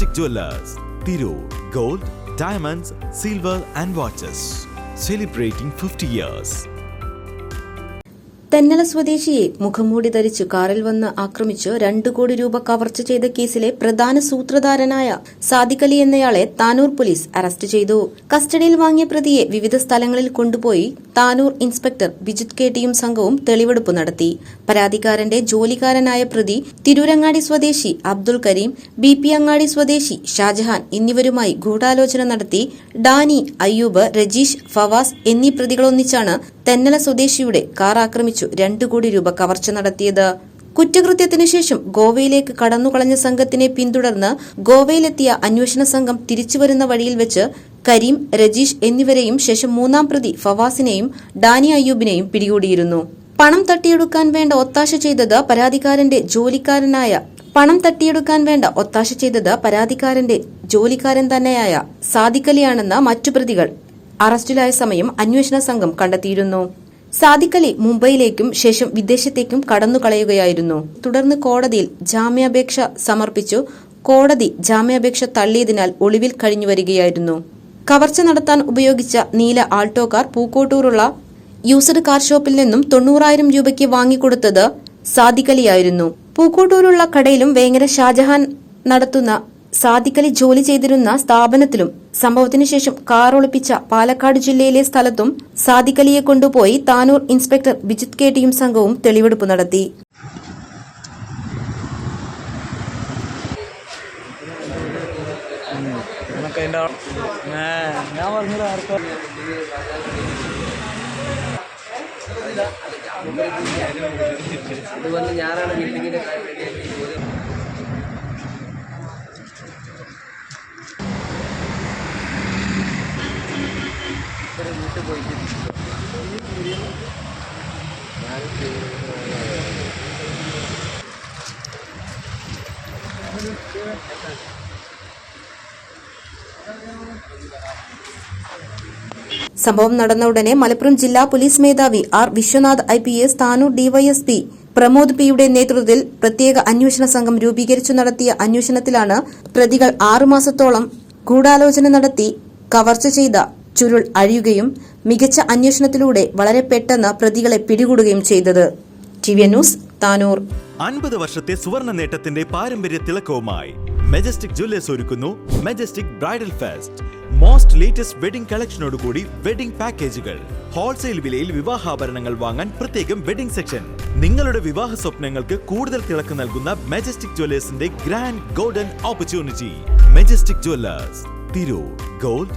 Majestic Jewelers, Tirur. Gold, diamonds, silver and watches. Celebrating 50 years. Thennala സ്വദേശിയെ മുഖംമൂടി ധരിച്ച് കാറിൽ വന്ന് ആക്രമിച്ച് രണ്ടു കോടി രൂപ കവർച്ച ചെയ്ത കേസിലെ പ്രധാന സൂത്രധാരനായ സാദിഖലി എന്നയാളെ താനൂർ പോലീസ് അറസ്റ്റ് ചെയ്തു. കസ്റ്റഡിയിൽ വാങ്ങിയ പ്രതിയെ വിവിധ സ്ഥലങ്ങളിൽ കൊണ്ടുപോയി താനൂർ ഇൻസ്പെക്ടർ ബിജിത് കെ ടിയും സംഘവും തെളിവെടുപ്പ് നടത്തി. പരാതിക്കാരന്റെ ജോലിക്കാരനായ പ്രതി തിരൂരങ്ങാടി സ്വദേശി അബ്ദുൾ കരീം ബി പി അങ്ങാടി സ്വദേശി ഷാജഹാൻ എന്നിവരുമായി ഗൂഢാലോചന നടത്തി. ഡാനി അയ്യൂബ് രജീഷ് ഫവാസ് എന്നീ പ്രതികളൊന്നിച്ചാണ് തെന്നല സ്വദേശിയുടെ കാർ ആക്രമിച്ചു രണ്ടു കോടി രൂപ കവർച്ച നടത്തിയത്. കുറ്റകൃത്യത്തിനു ശേഷം ഗോവയിലേക്ക് കടന്നുകളഞ്ഞ സംഘത്തിനെ പിന്തുടർന്ന് ഗോവയിലെത്തിയ അന്വേഷണ സംഘം തിരിച്ചുവരുന്ന വഴിയിൽ വെച്ച് കരീം രജീഷ് എന്നിവരെയും ശേഷം മൂന്നാം പ്രതി ഫവാസിനെയും ഡാനി അയ്യൂബിനെയും പിടികൂടിയിരുന്നു. പണം തട്ടിയെടുക്കാൻ വേണ്ട ഒത്താശ ചെയ്തത് പരാതിക്കാരന്റെ ജോലിക്കാരനായ പണം തട്ടിയെടുക്കാൻ വേണ്ട ഒത്താശ ചെയ്തത് പരാതിക്കാരന്റെ ജോലിക്കാരൻ തന്നെയായ സാദിക്കലിയാണെന്ന് മറ്റു പ്രതികൾ അറസ്റ്റിലായ സമയം അന്വേഷണ സംഘം കണ്ടെത്തിയിരുന്നു. സാദിഖലി മുംബൈയിലേക്കും ശേഷം വിദേശത്തേക്കും കടന്നുകളയുകയായിരുന്നു. തുടർന്ന് കോടതിയിൽ ജാമ്യാപേക്ഷ സമർപ്പിച്ചു. കോടതി ജാമ്യാപേക്ഷ തള്ളിയതിനാൽ ഒളിവിൽ കഴിഞ്ഞു വരികയായിരുന്നു കവർച്ച നടത്താൻ ഉപയോഗിച്ച നീല ആൾട്ടോ കാർ പൂക്കോട്ടൂറുള്ള യൂസഡ് കാർ ഷോപ്പിൽ നിന്നും തൊണ്ണൂറായിരം രൂപയ്ക്ക് വാങ്ങിക്കൊടുത്തത് സാദിഖലിയായിരുന്നു പൂക്കോട്ടൂരുള്ള കടയിലും വേങ്ങര ഷാജഹാൻ നടത്തുന്ന സാദിഖലി ജോലി ചെയ്തിരുന്ന സ്ഥാപനത്തിലും സംഭവത്തിനു ശേഷം കാർ ഒളിപ്പിച്ച പാലക്കാട് ജില്ലയിലെ സ്ഥലത്തും സാദിക്കലിയെ കൊണ്ടുപോയി താനൂർ ഇൻസ്പെക്ടർ ബിജിത് കെ ടിയും സംഘവും തെളിവെടുപ്പ് നടത്തി. അതുപോലെ ഞാനാണ് ബിൽഡിങ്ങിന്റെ സംഭവം നടന്ന ഉടനെ മലപ്പുറം ജില്ലാ പോലീസ് മേധാവി R Vishwanath I P S Tanur DYSP Pramod പിയുടെ നേതൃത്വത്തിൽ പ്രത്യേക അന്വേഷണ സംഘം രൂപീകരിച്ചു നടത്തിയ അന്വേഷണത്തിലാണ് പ്രതികൾ ആറുമാസത്തോളം ഗൂഢാലോചന നടത്തി കവർച്ച ചെയ്ത ചുരുൾ അഴിയുകയും മികച്ച അന്വേഷണത്തിലൂടെ വളരെ പെട്ടെന്ന് പ്രതികളെ പിടികൂടുകയും ചെയ്തത്. T V news Tanur. അൻപത് വർഷത്തെ സുവർണ നേട്ടത്തിന്റെ പാരമ്പര്യ തിളക്കവുമായി മെജസ്റ്റിക് ജ്വല്ലേഴ്സ് ഒരുക്കുന്നു Majestic bridal fest. Most latest wedding കളക്ഷനോട് കൂടി വെഡിംഗ് പാക്കേജുകൾ ഹോൾസെയിൽ വിലയിൽ വിവാഹാഭരണങ്ങൾ വാങ്ങാൻ പ്രത്യേകം വെഡിംഗ് സെക്ഷൻ നിങ്ങളുടെ വിവാഹ സ്വപ്നങ്ങൾക്ക് കൂടുതൽ തിളക്ക് നൽകുന്ന Majestic ജ്വല്ലേഴ്സിന്റെ grand golden opportunity Majestic jewellers Tirur. Gold